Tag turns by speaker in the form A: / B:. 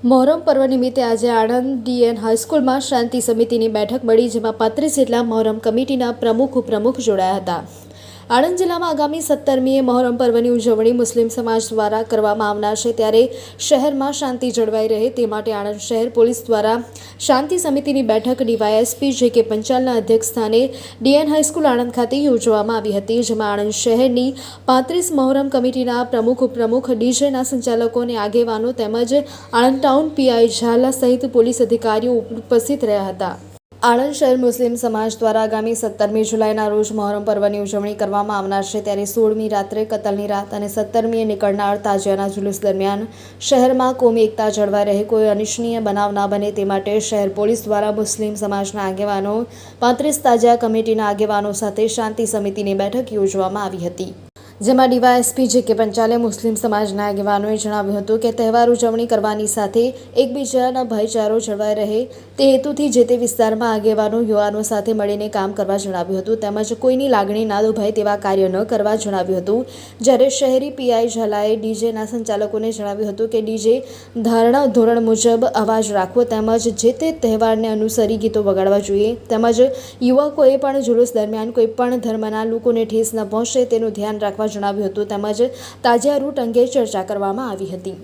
A: મોહરમ પર્વ નિમિત્તે આજે આણંદ ડીએન હાઈસ્કૂલમાં શાંતિ સમિતિની બેઠક મળી, જેમાં પાંત્રીસ જેટલા મોહરમ કમિટીના પ્રમુખ ઉપપ્રમુખ જોડાયા હતા. આણંદ જિલ્લામાં આગામી સત્તરમીએ મહોરમ પર્વની ઉજવણી મુસ્લિમ સમાજ દ્વારા કરવામાં આવનાર છે. ત્યારે શહેરમાં શાંતિ જળવાઈ રહે તે માટે આણંદ શહેર પોલીસ દ્વારા શાંતિ સમિતિની બેઠક ડીવાયએસપી જે કે પંચાલના અધ્યક્ષ સ્થાને ડીએન હાઈસ્કૂલ આણંદ ખાતે યોજવામાં આવી હતી, જેમાં આણંદ શહેરની પાંત્રીસ મોહરમ કમિટીના પ્રમુખ, ઉપપ્રમુખ, ડીજેના સંચાલકો અને આગેવાનો તેમજ આણંદ ટાઉન પીઆઈ ઝાલા સહિત પોલીસ અધિકારીઓ ઉપસ્થિત રહ્યા હતા. આણંદ શહેર મુસ્લિમ સમાજ દ્વારા આગામી સત્તરમી જુલાઈના રોજ મહોરમ પર્વની ઉજવણી કરવામાં આવનાર છે. ત્યારે સોળમી રાત્રે કતલની રાત અને સત્તરમીએ નીકળનાર તાજિયાના જુલુસ દરમિયાન શહેરમાં કોમી એકતા જળવાઈ રહે. કોઈ અનિચ્છનીય બનાવ ના બને તે માટે શહેર પોલીસ દ્વારા મુસ્લિમ સમાજના આગેવાનો, પાંત્રીસ તાજિયા કમિટીના આગેવાનો સાથે શાંતિ સમિતિની બેઠક યોજવામાં આવી હતી. જેમાં ડીવાયએસપી જે કે પંચાલે મુસ્લિમ સમાજના આગેવાનોએ જણાવ્યું હતું કે તહેવાર ઉજવણી કરવાની સાથે એકબીજાના ભાઈચારો જળવાઈ રહે તે હેતુથી જે તે વિસ્તારમાં આગેવાનો, યુવાનો સાથે મળીને કામ કરવા જણાવ્યું હતું તેમજ કોઈની લાગણી ના દુભાય તેવા કાર્ય ન કરવા જણાવ્યું હતું. જ્યારે શહેરી પીઆઈ ઝાલાએ ડીજેના સંચાલકોને જણાવ્યું હતું કે ડીજે ધારણા ધોરણ મુજબ અવાજ રાખવો તેમજ જે તે તહેવારને અનુસરી ગીતો વગાડવા જોઈએ તેમજ યુવકોએ પણ જુલુસ દરમિયાન કોઈ પણ ધર્મના લોકોને ઠેસ ન પહોંચે તેનું ધ્યાન રાખવા જણાવ્યું હતું. તેમજ તાજા રૂટ અંગે ચર્ચા કરવામાં આવી હતી.